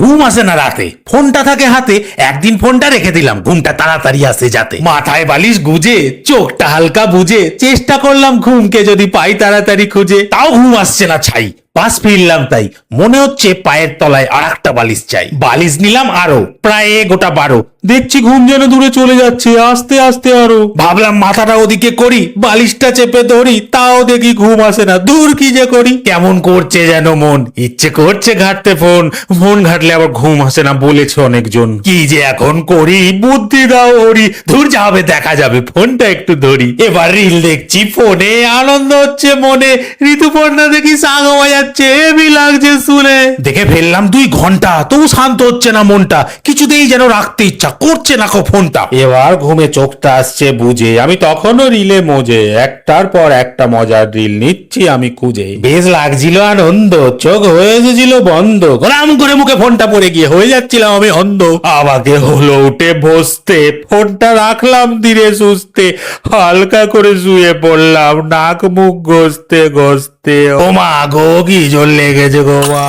ঘুম আসে না রাতে। ফোনটা থাকে হাতে, একদিন ফোনটা রেখে দিলাম, ঘুমটা তাড়াতাড়ি আসে যাতে। মাথায় বালিশ গুজে, চোখটা হালকা বুঝে চেষ্টা করলাম ঘুমকে যদি পাই তাড়াতাড়ি খুঁজে, তাও ঘুম আসছে না ছাই। পাশ ফিরলাম তাই। মনে হচ্ছে পায়ের তলায় আর একটা বালিশ চাই। বালিশ নিলাম আরও। প্রায় গোটা বারো। দেখছি ঘুম যেন দূরে চলে যাচ্ছে, আস্তে আস্তে আরও। ভাবলাম মাথাটা ওদিকে করি, বালিশটা চেপে ধরি, তাও দেখি ঘুম আসে না। দূর কি যে করি? কেমন করছে যেন মন? ইচ্ছে করছে ঘাটতে ফোন। ফোন ঘাটলে আবার ঘুম আসে না বলেছে অনেকজন। কি যে এখন করি? বুদ্ধি দাও ওরি দূর যাবে, দেখা যাবে। ফোনটা একটু ধরি। এবার রিল দেখছি, ফোনে আনন্দ হচ্ছে মনে। ঋতুপর্ণা দেখি সাগা হেবি লাগছে শুনে। দেখে ফেললাম দুই ঘণ্টা তবু শান্ত হচ্ছে না মনটা। কিছুতেই যেন রাখতে ইচ্ছা করছে না কো ফোনটা। এবার ঘুমে চোখটা আসছে বুঝে আমি তখনও রিলে মজে। একটার পর একটা মজার রিল নিচ্ছি আমি খুঁজে। বেশ লাগছিল আনন্দ চোখ হয়ে এসেছিল বন্ধ। গরাম করে মুখে ফোনটা পড়ে গিয়ে হয়ে যাচ্ছিলাম আমি অন্ধ। আমাকে হলো উঠে বসতে ফোনটা রাখলাম ধীরে সুস্থে। হালকা করে শুয়ে পড়লাম নাক মুখ ঘষতে ঘষতে। ও মা গো কি জল লেগেছে গো মা?